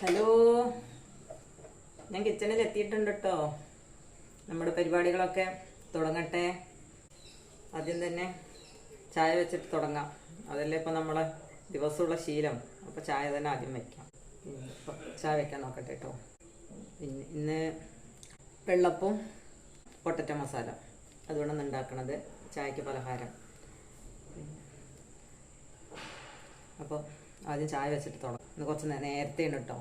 Hello. ഞാൻ കിച്ചണിൽ എത്തിയിട്ടുണ്ട് കേട്ടോ നമ്മുടെ പരിപാടികളൊക്കെ തുടങ്ങട്ടെ. ആദ്യം തന്നെ ചായ വെച്ചിട്ട് തുടങ്ങാം. അതല്ലേ ഇപ്പം നമ്മളെ ദിവസമുള്ള ശീലം. അപ്പോൾ ചായ തന്നെ ആദ്യം വയ്ക്കാം ചായ വയ്ക്കാൻ നോക്കട്ടെ കേട്ടോ പിന്നെ ഇന്ന് വെള്ളപ്പവും പൊട്ടറ്റ മസാല. അതുകൊണ്ടാണ് ഉണ്ടാക്കണത്. ചായക്ക് പലഹാരം. അപ്പോൾ ആദ്യം ചായ വെച്ചിട്ട് തുടങ്ങാം. ഇന്ന് കുറച്ച് നേരത്തെയാണ് കേട്ടോ.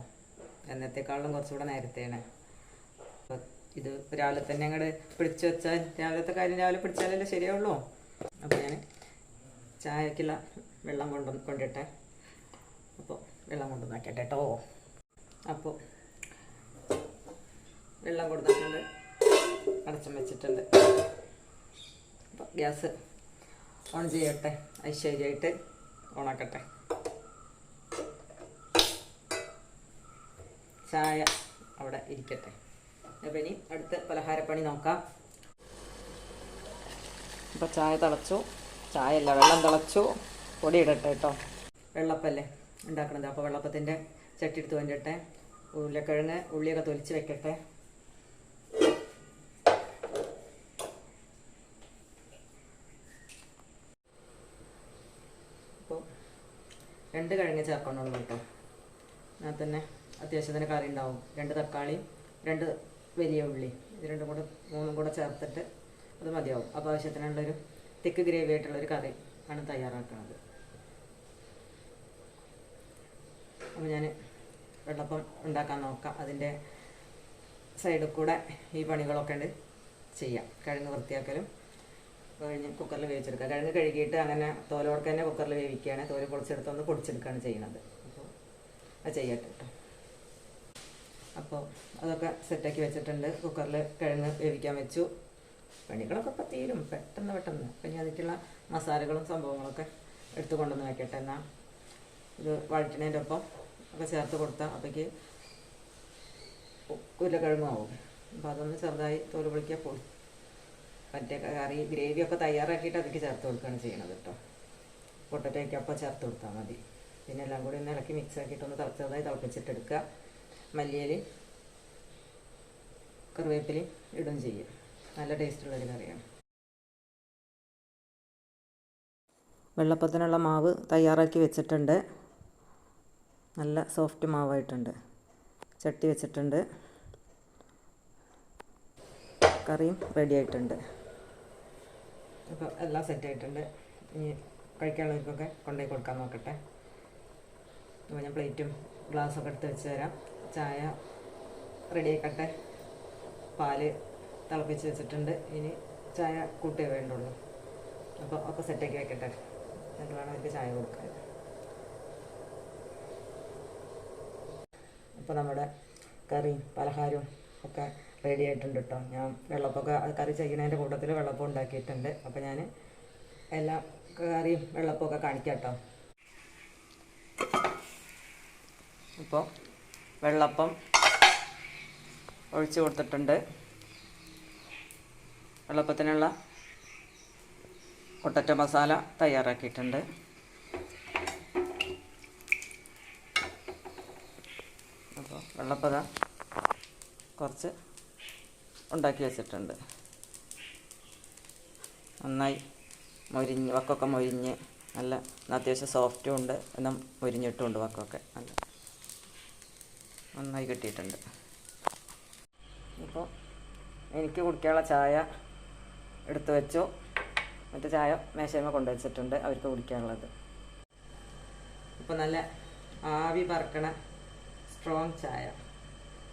എന്നത്തേക്കാളും കുറച്ചുകൂടെ നേരത്തെയാണ്. ഇത് രാവിലെ തന്നെ അങ്ങോട്ട് പിടിച്ചു വെച്ചാൽ രാവിലത്തെ കാര്യം രാവിലെ പിടിച്ചാലല്ലേ ശരിയാവുള്ളൂ. അപ്പോൾ ഞാൻ ചായക്കുള്ള വെള്ളം കൊണ്ടു കൊണ്ടിട്ടെ. അപ്പോൾ വെള്ളം കൊണ്ടു നോക്കട്ടെ കേട്ടോ അപ്പോൾ വെള്ളം കൊടുത്തിട്ടുണ്ട് അടച്ചം വെച്ചിട്ടുണ്ട്. അപ്പോൾ ഗ്യാസ് ഓൺ ചെയ്യട്ടെ. ഐശ്വര്യമായിട്ട് ഓണാക്കട്ടെ. ചായ അവിടെ ഇരിക്കട്ടെ. അപ്പം ഇനി അടുത്ത പലഹാരപ്പണി നോക്കാം. അപ്പോൾ ചായ തിളച്ചു. ചായ അല്ല വെള്ളം തിളച്ചു. പൊടി ഇടട്ടെ കേട്ടോ. വെള്ളപ്പല്ലേ ഉണ്ടാക്കണത്? അപ്പോൾ വെള്ളപ്പത്തിന്റെ ചട്ടി എടുത്ത് വേണ്ടിട്ടെ. ഉരുളക്കിഴങ്ങ് ഉള്ളിയൊക്കെ തൊലിച്ച് വെക്കട്ടെ. അപ്പോൾ രണ്ട് കിഴങ്ങ് ചേർക്കണുള്ളൂ കേട്ടോ. എന്നാൽ തന്നെ അത്യാവശ്യത്തിന് കറി ഉണ്ടാവും. രണ്ട് തക്കാളി രണ്ട് വലിയ ഉള്ളി. ഇത് രണ്ടും കൂടെ മൂന്നും കൂടെ ചേർത്തിട്ട് അത് മതിയാവും. അപ്പോൾ ആവശ്യത്തിനുള്ളൊരു തിക്ക് ഗ്രേവി ആയിട്ടുള്ളൊരു കറി ആണ് തയ്യാറാക്കുന്നത് അപ്പോൾ ഞാൻ വെള്ളപ്പം ഉണ്ടാക്കാൻ നോക്കാം. അതിന്റെ സൈഡിൽ കൂടെ ഈ പണികളൊക്കെ ഉണ്ട് ചെയ്യാം. കിഴങ്ങ് വൃത്തിയാക്കലും കഴിഞ്ഞ് കുക്കറിൽ വേവിച്ചെടുക്കുക. കിഴങ്ങ് കഴുകിയിട്ട് അങ്ങനെ തോലോടൊക്കെ തന്നെ കുക്കറിൽ വേവിക്കുകയാണ്. തോൽ പൊടിച്ചെടുത്തൊന്ന് പൊടിച്ചെടുക്കുകയാണ് ചെയ്യുന്നത്. അപ്പോൾ അത് ചെയ്യട്ടെ കേട്ടോ അപ്പോൾ അതൊക്കെ സെറ്റാക്കി വെച്ചിട്ടുണ്ട്. കുക്കറിൽ കിഴങ്ങ് വേവിക്കാൻ വെച്ചു. പണികളൊക്കെ ഇപ്പം തീരും. പെട്ടെന്ന് പെട്ടെന്ന്. ഞാൻ അതിലേക്കുള്ള മസാലകളും സംഭവങ്ങളൊക്കെ എടുത്തു കൊണ്ടുവന്ന് വെക്കട്ടെ എന്നാൽ ഇത് വഴറ്റണേന്റെ ഒപ്പം ഒക്കെ ചേർത്ത് കൊടുത്താൽ അപ്പേക്ക് ഉരുളക്കിഴങ്ങും ആവും അപ്പോൾ അതൊന്ന് ചെറുതായി തോൽ പൊളിക്കാൻ പോയി. മറ്റേ കറി ഗ്രേവിയൊക്കെ തയ്യാറാക്കിയിട്ട് അതിലേക്ക് ചേർത്ത് കൊടുക്കുകയാണ് ചെയ്യണത് കേട്ടോ. പൊട്ടറ്റയ്ക്ക് അപ്പം ചേർത്ത് കൊടുത്താൽ മതി. പിന്നെ എല്ലാം കൂടി ഒന്ന് ഇളക്കി മിക്സ് ആക്കിയിട്ട് ഒന്ന് തിളപ്പിച്ചിട്ടെടുക്കുക മല്ലിയിലയും കറിവേപ്പിലയും ഇടും ചെയ്യും. നല്ല ടേസ്റ്റുള്ളൊരു കറിയാണ് വെള്ളപ്പത്തിനുള്ള മാവ് തയ്യാറാക്കി വെച്ചിട്ടുണ്ട്. നല്ല സോഫ്റ്റ് മാവായിട്ടുണ്ട്. ചട്ടി വെച്ചിട്ടുണ്ട്. കറിയും റെഡി ആയിട്ടുണ്ട്. അപ്പോൾ എല്ലാം സെറ്റ് ആയിട്ടുണ്ട്. ഇനി കഴിക്കാനുള്ളവർക്കൊക്കെ കൊണ്ടുപോയി കൊടുക്കാൻ നോക്കട്ടെ. അപ്പോൾ ഞാൻ പ്ലേറ്റും ഗ്ലാസ്സൊക്കെ എടുത്ത് വെച്ച് തരാം. ചായ റെഡി ആക്കട്ടെ പാൽ തിളപ്പിച്ച് വെച്ചിട്ടുണ്ട്. ഇനി ചായ കൂട്ടിയേ വേണ്ടുള്ളൂ. അപ്പോൾ ഒക്കെ സെറ്റാക്കി വെക്കട്ടെ. എന്നിട്ട് വേണം അവർക്ക് ചായ കൊടുക്കാൻ. അപ്പോൾ നമ്മുടെ കറി പലഹാരവും ഒക്കെ റെഡി ആയിട്ടുണ്ട് കേട്ടോ ഞാൻ വെള്ളപ്പൊക്കെ കറി ചെയ്യുന്നതിന്റെ കൂട്ടത്തിൽ വെള്ളപ്പം ഉണ്ടാക്കിയിട്ടുണ്ട്. അപ്പോൾ ഞാൻ എല്ലാം കറിയും വെള്ളപ്പമൊക്കെ കാണിക്കാം കേട്ടോ അപ്പോൾ വെള്ളപ്പം ഒഴിച്ച് കൊടുത്തിട്ടുണ്ട്. വെള്ളപ്പത്തിനുള്ള പൊട്ടറ്റ മസാല തയ്യാറാക്കിയിട്ടുണ്ട്. അപ്പോൾ വെള്ളപ്പത കുറച്ച് ഉണ്ടാക്കി വെച്ചിട്ടുണ്ട്. നന്നായി മൊരിഞ്ഞ് വക്കൊക്കെ മൊരിഞ്ഞ് നല്ല അത്യാവശ്യം സോഫ്റ്റും ഉണ്ട്. എന്നാൽ മൊരിഞ്ഞിട്ടുമുണ്ട് വക്കൊക്കെ. നല്ല നന്നായി കിട്ടിയിട്ടുണ്ട്. ഇപ്പോൾ എനിക്ക് കുടിക്കാനുള്ള ചായ എടുത്തു വെച്ചു. മറ്റേ ചായ മേശയമ്മ കൊണ്ടുവച്ചിട്ടുണ്ട് അവർക്ക് കുടിക്കാനുള്ളത്. ഇപ്പോൾ നല്ല ആവി പറക്കണ സ്ട്രോങ് ചായ.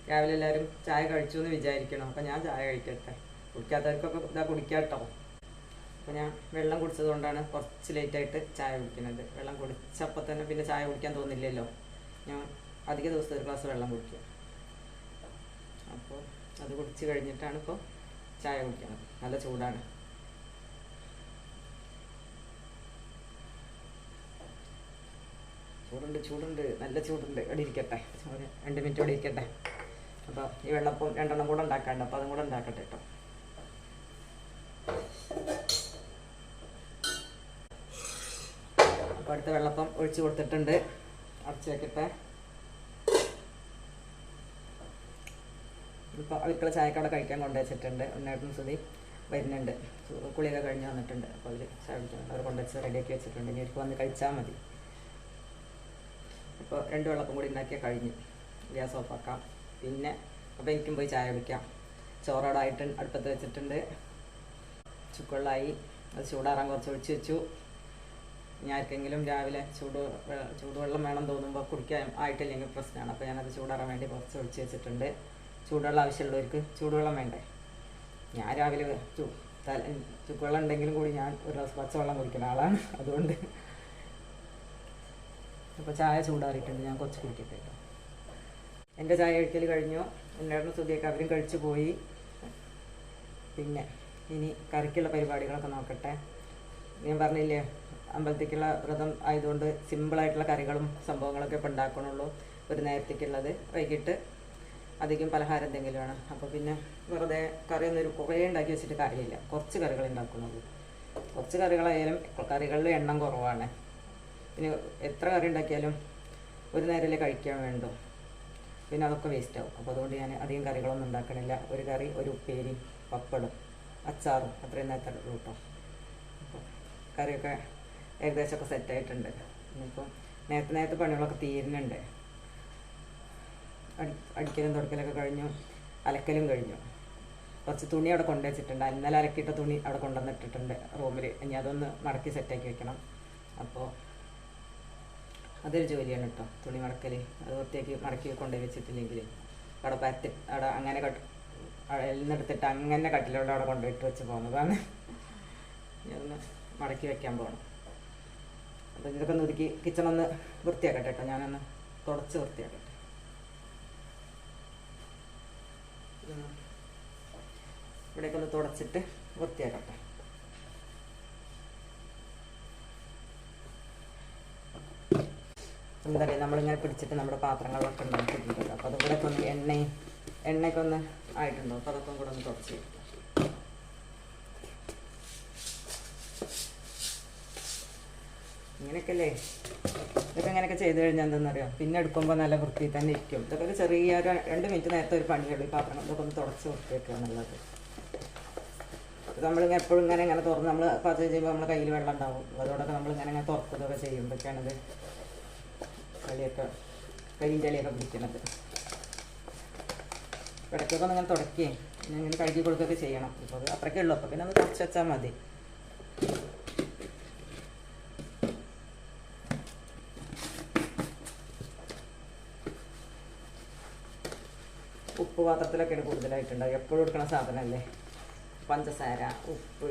രാവിലെ എല്ലാവരും ചായ കഴിച്ചു എന്ന് വിചാരിക്കണം? അപ്പോൾ ഞാൻ ചായ കഴിക്കട്ടെ. കുടിക്കാത്തവർക്കൊക്കെ ഇതാ കുടിക്കാട്ടോ അപ്പോൾ ഞാൻ വെള്ളം കുടിച്ചതുകൊണ്ടാണ് കുറച്ച് ലേറ്റായിട്ട് ചായ കുടിക്കുന്നത്. വെള്ളം കുടിച്ചപ്പോൾ തന്നെ പിന്നെ ചായ കുടിക്കാൻ തോന്നില്ലല്ലോ. ഞാൻ അധിക ദിവസത്തെ ഒരു ഗ്ലാസ് വെള്ളം കുടിക്കുക അപ്പോൾ അത് കുടിച്ച് കഴിഞ്ഞിട്ടാണ് ഇപ്പോൾ ചായ കുടിക്കണം നല്ല ചൂടാണ്. ചൂടുണ്ട് ചൂടുണ്ട്. നല്ല ചൂടുണ്ട്. ഇവിടെ ഇരിക്കട്ടെ. രണ്ട് മിനിറ്റ് ഇവിടെ ഇരിക്കട്ടെ. അപ്പോൾ ഈ വെള്ളപ്പം രണ്ടെണ്ണം കൂടെ ഉണ്ടാക്കാണ്ട്. അപ്പോൾ അതും കൂടെ ഉണ്ടാക്കട്ടെ കേട്ടോ. അപ്പോൾ അടുത്ത വെള്ളപ്പം ഒഴിച്ച് കൊടുത്തിട്ടുണ്ട്. അടച്ച് വെക്കട്ടെ. ഇപ്പോൾ അവർക്കുള്ള അവിടെ കഴിക്കാൻ കൊണ്ടുവച്ചിട്ടുണ്ട്. ഉണ്ണേട്ടും സുധി വരുന്നുണ്ട്. കുളിയൊക്കെ കഴിഞ്ഞ് വന്നിട്ടുണ്ട്. അപ്പോൾ അവർ ചായ കുടിക്കുന്നുണ്ട് അവർ കൊണ്ടുവച്ച് റെഡിയാക്കി വെച്ചിട്ടുണ്ട്. ഇനി അവർക്ക് വന്ന് കഴിച്ചാൽ മതി. ഇപ്പോൾ രണ്ട് വെള്ളപ്പം കൂടി ഉണ്ടാക്കിയാൽ കഴിഞ്ഞു. ഗ്യാസ് ഓഫാക്കാം പിന്നെ അപ്പോൾ എനിക്കും പോയി ചായ കുടിക്കാം. ചോറോടായിട്ട് അടുപ്പത്ത് വെച്ചിട്ടുണ്ട്. ചുക്കുള്ളായി. അത് ചൂടാറാൻ കുറച്ച് ഒഴിച്ച് വെച്ചു. ഇനി ആർക്കെങ്കിലും രാവിലെ ചൂട് ചൂടുവെള്ളം വേണം തോന്നുമ്പോൾ കുടിക്കാൻ ആയിട്ടില്ലെങ്കിൽ പ്രശ്നമാണ്. അപ്പോൾ ഞാനത് ചൂടാറാൻ വേണ്ടി കുറച്ച് ഒഴിച്ച് വെച്ചിട്ടുണ്ട്. ചൂടുവെള്ളം ആവശ്യമുള്ളവർക്ക് ചൂടുവെള്ളം വേണ്ടേ? ഞാൻ രാവിലെ ചൂ തല ചുക്കുവെള്ളം ഉണ്ടെങ്കിലും കൂടി ഞാൻ ഒരു ഗ്ലാസ് പച്ചവെള്ളം കുടിക്കുന്ന ആളാണ്. അതുകൊണ്ട് ഇപ്പോൾ ചായ ചൂടാറിയിട്ടുണ്ട്. ഞാൻ കുറച്ച് കുടിക്കട്ടെ കേട്ടോ എന്റെ ചായ കഴിക്കൽ കഴിഞ്ഞു. ഉണ്ടായിരുന്ന സുഖിയൊക്കെ അവരും കഴിച്ചു പോയി. പിന്നെ ഇനി കറിക്കുള്ള പരിപാടികളൊക്കെ നോക്കട്ടെ. ഞാൻ പറഞ്ഞില്ലേ അമ്പലത്തേക്കുള്ള വ്രതം ആയതുകൊണ്ട് സിമ്പിളായിട്ടുള്ള കറികളും സംഭവങ്ങളൊക്കെ ഇപ്പോൾ ഉണ്ടാക്കണുള്ളൂ. ഒരു നേരത്തേക്കുള്ളത്. വൈകിട്ട് അധികം പലഹാരം എന്തെങ്കിലും അപ്പോൾ പിന്നെ വെറുതെ കറിയൊന്നും ഒരു കുറേ ഉണ്ടാക്കി വെച്ചിട്ട് കാര്യമില്ല. കുറച്ച് കറികൾ ഉണ്ടാക്കുന്നുള്ളൂ. കുറച്ച് കറികളായാലും കറികളിൽ എണ്ണം കുറവാണ്. പിന്നെ എത്ര കറി ഉണ്ടാക്കിയാലും ഒരു നേരമല്ലേ കഴിക്കാൻ വേണ്ടോ. പിന്നെ അതൊക്കെ വേസ്റ്റ് ആവും. അപ്പോൾ അതുകൊണ്ട് ഞാൻ അധികം കറികളൊന്നും ഉണ്ടാക്കണില്ല. ഒരു കറി ഒരു ഉപ്പേരി പപ്പടും അച്ചാറും അത്രയും നേരത്തെ ഉള്ളൂ കറിയൊക്കെ ഏകദേശമൊക്കെ സെറ്റായിട്ടുണ്ട് ഇനിയിപ്പം നേരത്തെ നേരത്തെ പണികളൊക്കെ തീരുന്നുണ്ട്. അടിക്കലും തുടക്കലൊക്കെ കഴിഞ്ഞു. അലക്കലും കഴിഞ്ഞു. കുറച്ച് തുണി അവിടെ കൊണ്ടുവച്ചിട്ടുണ്ട് ഇന്നലെ അലക്കിയിട്ട തുണി അവിടെ കൊണ്ടുവന്നിട്ടിട്ടുണ്ട് റൂമിൽ ഇനി അതൊന്ന് മടക്കി സെറ്റാക്കി വെക്കണം. അപ്പോൾ അതൊരു ജോലിയാണ് കേട്ടോ തുണി മടക്കൽ അത് വൃത്തിയാക്കി മടക്കി കൊണ്ടുപോയി വെച്ചിട്ടില്ലെങ്കിൽ അവിടെ പരത്തി അവിടെ അങ്ങനെ കട്ട് എല്ലെടുത്തിട്ട് അങ്ങനെ കട്ടിലോടെ അവിടെ കൊണ്ടുപോയിട്ട് വെച്ച് പോകുന്നതാണ് ഒന്ന് മടക്കി വെക്കാൻ പോകണം അപ്പോൾ ഇതൊക്കെ ഒന്ന് ഒതുക്കി കിച്ചണൊന്ന് വൃത്തിയാക്കട്ടെ കേട്ടോ ഞാനൊന്ന് തുടച്ച് വൃത്തിയാക്കട്ടെ. ഇവിടെയൊക്കെ ഒന്ന് തുടച്ചിട്ട് വൃത്തിയാക്കട്ടെ. എന്താ പറയുക നമ്മളിങ്ങനെ പിടിച്ചിട്ട് നമ്മുടെ പാത്രങ്ങളൊക്കെ ഉണ്ടാക്കിയിട്ടുണ്ട് അപ്പോൾ അതും കൂടെ ഒന്ന് എണ്ണയും എണ്ണയൊക്കെ ഒന്ന് ആയിട്ടുണ്ടോ? അപ്പോൾ അതൊക്കെ കൂടെ ഒന്ന് തുടച്ച്. ഇങ്ങനെയൊക്കെയല്ലേ ഇങ്ങനെയൊക്കെ ഇതൊക്കെ ഇങ്ങനെയൊക്കെ ചെയ്ത് കഴിഞ്ഞാൽ എന്താണെന്നറിയാം പിന്നെ എടുക്കുമ്പോൾ നല്ല വൃത്തിയിൽ തന്നെ ഇരിക്കും. ഇതൊക്കെ ഒരു ചെറിയ രണ്ട് മിനിറ്റ് നേരത്തെ ഒരു പണിയുള്ളൂ ഈ പാത്രങ്ങൾ. ഇതൊക്കെ ഒന്ന് തുടച്ച് വൃത്തിയാക്കുക നമ്മളിങ്ങനെ എപ്പോഴും ഇങ്ങനെ ഇങ്ങനെ തുറന്ന് നമ്മൾ പാചകം ചെയ്യുമ്പോൾ നമ്മുടെ കയ്യിൽ വെള്ളം ഉണ്ടാവും. അതോടൊക്കെ നമ്മൾ ഇങ്ങനെ ഇങ്ങനെ തുറക്കുന്നതൊക്കെ ചെയ്യുമ്പോഴൊക്കെയാണിത് കളിയൊക്കെ കരിന്റെ ഇലയൊക്കെ പിടിക്കുന്നത് ഇടയ്ക്കൊക്കെ ഒന്ന് ഇങ്ങനെ തുടക്കുകയും പിന്നെ ഇങ്ങനെ കഴുകി കൊടുക്കുകയൊക്കെ ചെയ്യണം. ഇപ്പോൾ അത് അത്രയ്ക്കേ ഉള്ളൂ. അപ്പോൾ പിന്നെ ഒന്ന് തുടച്ച് വെച്ചാൽ മതി. ഉപ്പ് പാത്രത്തിലൊക്കെയാണ് കൂടുതലായിട്ടുണ്ടാവും എപ്പോഴും എടുക്കണ സാധനമല്ലേ? പഞ്ചസാര ഉപ്പ്.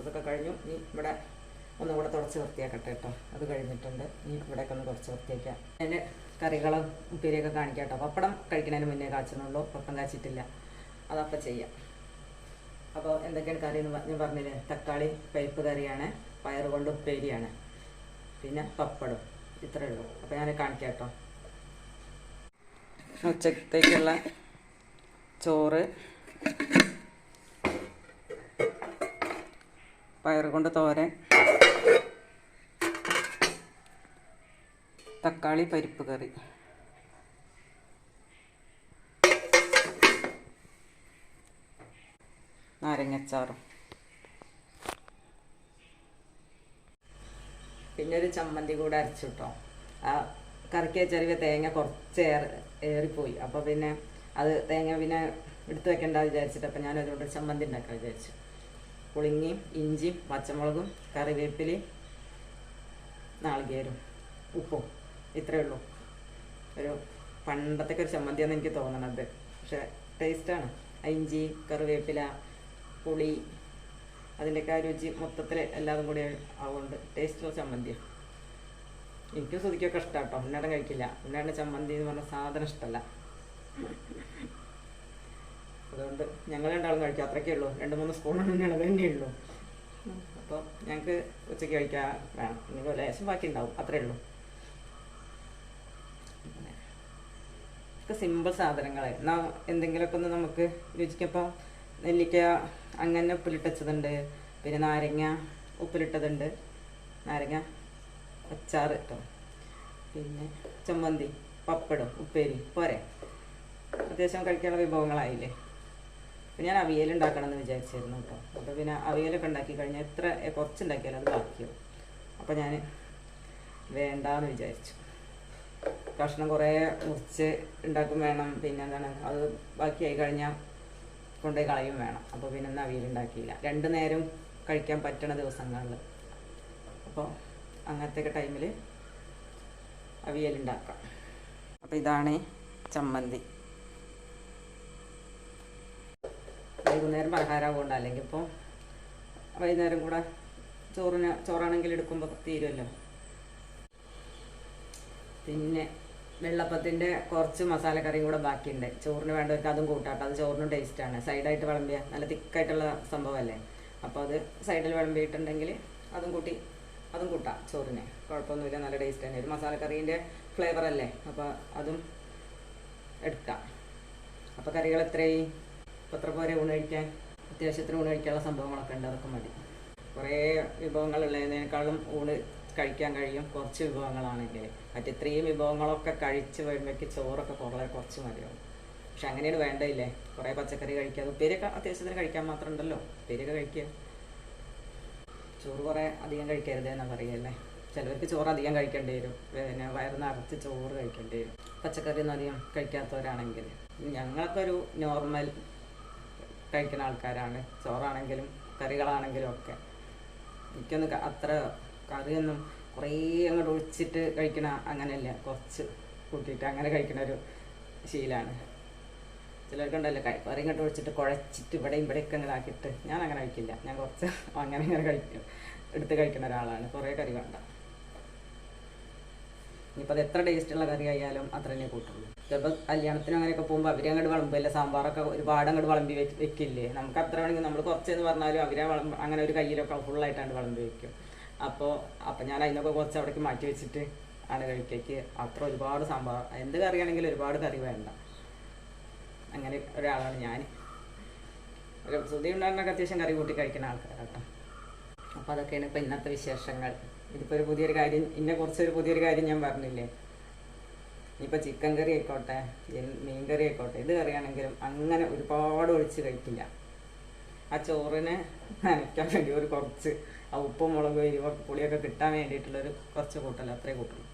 ഇതൊക്കെ കഴിഞ്ഞു. ഇനി ഇവിടെ ഒന്നുകൂടെ തുടച്ച് വൃത്തിയാക്കട്ടെ കേട്ടോ. അത് കഴിഞ്ഞിട്ടുണ്ട്. ഇനി ഇവിടെയൊക്കെ ഒന്ന് കുറച്ച് വൃത്തിയാക്കാം അതിന്റെ കറികളും ഉപ്പേരിയൊക്കെ കാണിക്കാം കേട്ടോ. പപ്പടം കഴിക്കുന്നതിന് മുന്നേ കാച്ചുന്നുള്ളൂ പപ്പടം കാച്ചിട്ടില്ല. അതപ്പം ചെയ്യാം. അപ്പോൾ എന്തൊക്കെയാണ് കറി എന്ന് ഞാൻ പറഞ്ഞില്ലേ? തക്കാളി പരിപ്പ് കറിയാണ്. പയറുകൊണ്ട് കൊണ്ട് ഉപ്പേരിയാണ്. പിന്നെ പപ്പടം. ഇത്രയേ ഉള്ളൂ അപ്പോൾ ഞാൻ കാണിക്കാം കേട്ടോ ഉച്ചത്തേക്കുള്ള ചോറ്. പയർ കൊണ്ട് തോരൻ. തക്കാളി പരിപ്പ് കറി. നാരങ്ങച്ചാറും. പിന്നെ ഒരു ചമ്മന്തി കൂടെ അരച്ചിട്ടോ. ആ കറിക്ക് ചെറിയ തേങ്ങ കുറച്ച് ഏറി ഏറിപ്പോയി. അപ്പോൾ പിന്നെ അത് തേങ്ങ പിന്നെ എടുത്തു വെക്കണ്ട വിചാരിച്ചിട്ട് അപ്പോൾ ഞാൻ ഒരു ചമ്മന്തി ഉണ്ടാക്കാൻ വിചാരിച്ചു. പുളിങ്ങിയും ഇഞ്ചിയും പച്ചമുളകും കറിവേപ്പിലയും നാളികേരും ഉപ്പും. ഇത്രയേ ഉള്ളൂ. ഒരു പണ്ടത്തെ ഒരു ചമ്മന്തിയാണെന്ന് എനിക്ക് തോന്നണത്. പക്ഷെ ടേസ്റ്റാണ് ഇഞ്ചി കറിവേപ്പില പുളി അതിന്റെയൊക്കെ ആ രുചി മൊത്തത്തിൽ എല്ലാതും കൂടി ആവുകൊണ്ട് ടേസ്റ്റുള്ള ചമ്മന്തിയാണ് എനിക്കും ശ്രദ്ധിക്കൊക്കെ ഇഷ്ടമാണ് കേട്ടോ ഉണ്ണാടൻ കഴിക്കില്ല. ഉണ്ണാടൻ ചമ്മന്തി എന്ന് പറഞ്ഞ സാധനം ഇഷ്ടമല്ല അതുകൊണ്ട് ഞങ്ങൾ രണ്ടാളും കഴിക്കും. അത്രയ്ക്കേ ഉള്ളൂ. രണ്ട് മൂന്ന് സ്പൂൺ തന്നെയാണ് തന്നെ ഉള്ളൂ. അപ്പോൾ ഞങ്ങൾക്ക് ഉച്ചയ്ക്ക് കഴിക്കാൻ വേണം. ഇനി ലേശം ബാക്കി ഉണ്ടാവും. അത്രയേ ഉള്ളൂ. സിമ്പിൾ സാധനങ്ങൾ എന്നാൽ എന്തെങ്കിലുമൊക്കെ ഒന്ന് നമുക്ക് രുചിക്കപ്പോൾ നെല്ലിക്ക അങ്ങനെ ഉപ്പിലിട്ടതുണ്ട് പിന്നെ നാരങ്ങ ഉപ്പിലിട്ടതുണ്ട്. നാരങ്ങ അച്ചാർ കേട്ടോ പിന്നെ ചമ്മന്തി പപ്പടം ഉപ്പേരി പോരെ. അത്യാവശ്യം കഴിക്കാനുള്ള വിഭവങ്ങളായില്ലേ? അപ്പം ഞാൻ അവിയൽ ഉണ്ടാക്കണമെന്ന് വിചാരിച്ചിരുന്നു കേട്ടോ. അപ്പോൾ പിന്നെ അവിയലൊക്കെ ഉണ്ടാക്കി കഴിഞ്ഞാൽ എത്ര കുറച്ച് ഉണ്ടാക്കിയാലും അത് ബാക്കിയോ? അപ്പോൾ ഞാൻ വേണ്ടാന്ന് വിചാരിച്ചു. കഷ്ണം കുറേ മുറിച്ച് ഉണ്ടാക്കും വേണം. പിന്നെ എന്താണ് അത് ബാക്കിയായി കഴിഞ്ഞാൽ കൊണ്ടുപോയി കളയും വേണം. അപ്പോൾ പിന്നെ ഒന്നും അവിയൽ ഉണ്ടാക്കിയില്ല രണ്ട് നേരം കഴിക്കാൻ പറ്റണ ദിവസങ്ങളിൽ അപ്പോൾ അങ്ങനത്തെയൊക്കെ ടൈമിൽ അവിയൽ ഉണ്ടാക്കാം. അപ്പോൾ ഇതാണ് ചമ്മന്തി. വൈകുന്നേരം പലഹാരമാകൊണ്ട് അല്ലെങ്കിൽ ഇപ്പോൾ വൈകുന്നേരം കൂടെ ചോറിന് ചോറാണെങ്കിൽ എടുക്കുമ്പോൾ തീരുമല്ലോ പിന്നെ വെള്ളപ്പത്തിന്റെ കുറച്ച് മസാലക്കറിയും കൂടെ ബാക്കിയുണ്ട്. ചോറിന് വേണ്ടവർക്ക് അതും കൂട്ടാട്ടോ അത് ചോറിനും ടേസ്റ്റാണ് സൈഡായിട്ട് വിളമ്പിയ നല്ല തിക്കായിട്ടുള്ള സംഭവമല്ലേ അപ്പോൾ അത് സൈഡിൽ വിളമ്പിയിട്ടുണ്ടെങ്കിൽ അതും കൂട്ടി അതും കൂട്ടാം ചോറിന്. കുഴപ്പമൊന്നുമില്ല. നല്ല ടേസ്റ്റ് തന്നെ. ഒരു മസാലക്കറീന്റെ ഫ്ലേവർ അല്ലേ? അപ്പോൾ അതും എടുക്കാം. അപ്പോൾ കറികൾ എത്രയായി? എത്ര പോരെ ഊണ് കഴിക്കാൻ? അത്യാവശ്യത്തിന് ഊണ് കഴിക്കാനുള്ള സംഭവങ്ങളൊക്കെ ഉണ്ട്. അതൊക്കെ മതി. കുറേ വിഭവങ്ങളുള്ളതിനേക്കാളും ഊണ് കഴിക്കാൻ കഴിയും. കുറച്ച് വിഭവങ്ങളാണെങ്കിൽ. മറ്റേ ഇത്രയും വിഭവങ്ങളൊക്കെ കഴിച്ച് വരുമ്പോഴേക്ക് ചോറൊക്കെ കുറേ കുറച്ച് മതിയാവും. പക്ഷെ അങ്ങനെയാണ് വേണ്ടയില്ലേ? കുറേ പച്ചക്കറി കഴിക്കാതെ ഉപ്പേരിയൊക്കെ അത്യാവശ്യത്തിന് കഴിക്കാൻ മാത്രം ഉണ്ടല്ലോ. ഉപ്പേരിയൊക്കെ കഴിക്കുക. ചോറ് കുറേ അധികം കഴിക്കരുത് എന്നാ പറയുകയല്ലേ ചിലവർക്ക് ചോറ് അധികം കഴിക്കേണ്ടി വരും. പിന്നെ വയറ് നിറച്ച് ചോറ് കഴിക്കേണ്ടി വരും. പച്ചക്കറി ഒന്നും അധികം കഴിക്കാത്തവരാണെങ്കിൽ. ഞങ്ങളൊക്കെ ഒരു നോർമൽ കഴിക്കുന്ന ആൾക്കാരാണ്. ചോറാണെങ്കിലും കറികളാണെങ്കിലും ഒക്കെ. എനിക്കൊന്നും അത്ര കറിയൊന്നും കുറേ അങ്ങോട്ട് ഒഴിച്ചിട്ട് കഴിക്കണ അങ്ങനെയല്ല. കുറച്ച് കൂട്ടിയിട്ട് അങ്ങനെ കഴിക്കണ ഒരു ശീലമാണ് ചിലർക്കുണ്ടല്ലോ കറി ഇങ്ങോട്ട് ഒഴിച്ചിട്ട് കുഴച്ചിട്ട് ഇവിടെയും ഇവിടെയൊക്കെ അങ്ങനെ ആക്കിയിട്ട് ഞാൻ അങ്ങനെ കഴിക്കില്ല. ഞാൻ കുറച്ച് അങ്ങനെ ഇങ്ങനെ കഴിക്കും. എടുത്ത് കഴിക്കുന്ന ഒരാളാണ്. കുറേ കറി വേണ്ട. ഇനിയിപ്പോൾ അത് എത്ര ടേസ്റ്റുള്ള കറി ആയാലും അത്ര തന്നെ കൂട്ടുള്ളൂ. ചിലപ്പോൾ കല്യാണത്തിന് അങ്ങനെയൊക്കെ പോകുമ്പോൾ അവരെ അങ്ങോട്ട് വിളമ്പില്ല സാമ്പാറൊക്കെ ഒരുപാട് അങ്ങോട്ട് വിളമ്പി വെക്കില്ലേ? നമുക്ക് അത്ര വേണമെങ്കിൽ നമ്മൾ കുറച്ചെന്ന് പറഞ്ഞാലും അവരെ വിളമ്പ അങ്ങനെ ഒരു കയ്യിലൊക്കെ ഫുള്ളായിട്ടാണ് വിളമ്പി വെക്കും. അപ്പോൾ അപ്പം ഞാൻ അതിനൊക്കെ കുറച്ച് അവിടേക്ക് മാറ്റി വെച്ചിട്ട് ആണ് കഴിക്കേക്ക് അത്ര ഒരുപാട് സംഭവം എന്ത് കറിയാണെങ്കിലും ഒരുപാട് കറി വേണ്ട. അങ്ങനെ ഒരാളാണ് ഞാൻ ഒരു സുതി ഉണ്ടാകുന്നൊക്കെ അത്യാവശ്യം കറി കൂട്ടി കഴിക്കുന്ന ആൾക്കാരാട്ടോ. അപ്പോൾ അതൊക്കെയാണ് ഇപ്പോൾ ഇന്നത്തെ വിശേഷങ്ങൾ. ഇതിപ്പോൾ ഒരു പുതിയൊരു കാര്യം ഇന്നെ കുറച്ചൊരു പുതിയൊരു കാര്യം ഞാൻ പറഞ്ഞില്ലേ? ഇനിയിപ്പോൾ ചിക്കൻ കറി ആയിക്കോട്ടെ മീൻ കറി ആയിക്കോട്ടെ ഇത് കറിയാണെങ്കിലും അങ്ങനെ ഒരുപാട് ഒഴിച്ച് കഴിക്കില്ല. ആ ചോറിനെ നനയ്ക്കാൻ വേണ്ടി ഒരു കുറച്ച് ആ ഉപ്പും മുളകും എരിവൊക്കെ പുളിയൊക്കെ കിട്ടാൻ വേണ്ടിയിട്ടുള്ളൊരു കുറച്ച് കൂട്ടല്ല അത്രേ കൂട്ടുള്ളൂ.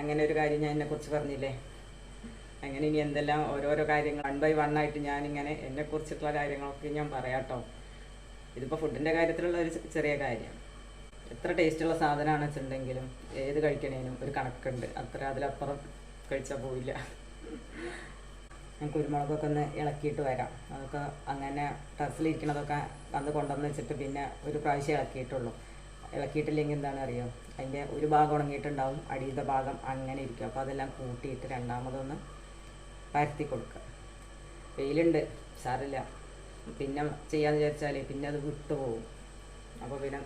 അങ്ങനെ ഒരു കാര്യം ഞാൻ എന്നെക്കുറിച്ച് പറഞ്ഞില്ലേ? അങ്ങനെ ഇനി എന്തെല്ലാം ഓരോരോ കാര്യങ്ങൾ വൺ ബൈ വൺ ആയിട്ട് ഞാനിങ്ങനെ എന്നെക്കുറിച്ചിട്ടുള്ള കാര്യങ്ങളൊക്കെ ഞാൻ പറയാട്ടോ. ഇതിപ്പോൾ ഫുഡിന്റെ കാര്യത്തിലുള്ള ഒരു ചെറിയ കാര്യം. എത്ര ടേസ്റ്റുള്ള സാധനമാണ് വെച്ചിട്ടുണ്ടെങ്കിലും ഏത് കഴിക്കണേനും ഒരു കണക്കുണ്ട്. അത്ര അതിലപ്പുറം കഴിച്ചാൽ പോയില്ല ഞാൻ കുരുമുളകൊക്കെ ഒന്ന് ഇളക്കിയിട്ട് വരാം. അതൊക്കെ അങ്ങനെ ടെറസിലിരിക്കണതൊക്കെ അന്ന് കൊണ്ടുവന്ന് വെച്ചിട്ട് പിന്നെ ഒരു പ്രാവശ്യം ഇളക്കിയിട്ടുള്ളൂ. ഇളക്കിയിട്ടില്ലെങ്കിൽ എന്താണ് അറിയോ? അതിന്റെ ഒരു ഭാഗം ഉണങ്ങിയിട്ടുണ്ടാവും അടിയുടെ ഭാഗം അങ്ങനെ ഇരിക്കും. അപ്പോൾ അതെല്ലാം കൂട്ടിയിട്ട് രണ്ടാമതൊന്ന് പരത്തി കൊടുക്കുക. വെയിലുണ്ട് സാറില്ല പിന്നെ ചെയ്യാന്ന് വിചാരിച്ചാൽ പിന്നെ അത് വിട്ടുപോകും. അപ്പോൾ പിന്നെ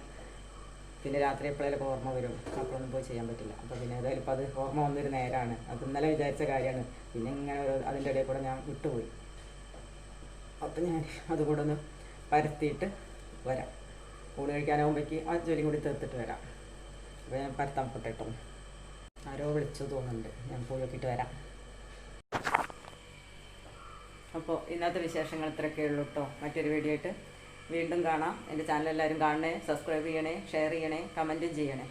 പിന്നെ രാത്രി എപ്പോഴേലൊക്കെ ഓർമ്മ വരും. അപ്പോഴൊന്നും പോയി ചെയ്യാൻ പറ്റില്ല. അപ്പോൾ പിന്നെ ഏതായാലും ഇപ്പോൾ അത് ഓർമ്മ വന്നൊരു നേരമാണ് അത് ഇന്നലെ വിചാരിച്ച കാര്യമാണ്. പിന്നെ ഇങ്ങനെ അതിന്റെ ഇടയിൽ കൂടെ ഞാൻ വിട്ടുപോയി. അപ്പം ഞാൻ അതുകൂടെ ഒന്ന് പരത്തിയിട്ട് വരാം. ഊണ് കഴിക്കാനാകുമ്പോഴേക്ക് ആ ജോലിയും കൂടി തീർത്തിട്ട് വരാം. അപ്പോൾ ഞാൻ പരത്താൻ പൊട്ടേട്ടോ ആരോ വിളിച്ചു തോന്നുന്നുണ്ട്. ഞാൻ പോയി നോക്കിയിട്ട് വരാം. അപ്പോൾ ഇന്നത്തെ വിശേഷങ്ങൾ ഇത്രയൊക്കെ ഉള്ളൂ കേട്ടോ മറ്റൊരു വീഡിയോ ആയിട്ട് വീണ്ടും കാണാം. എന്റെ ചാനൽ എല്ലാവരും കാണണേ സബ്സ്ക്രൈബ് ചെയ്യണേ ഷെയർ ചെയ്യണേ കമന്റും ചെയ്യണേ.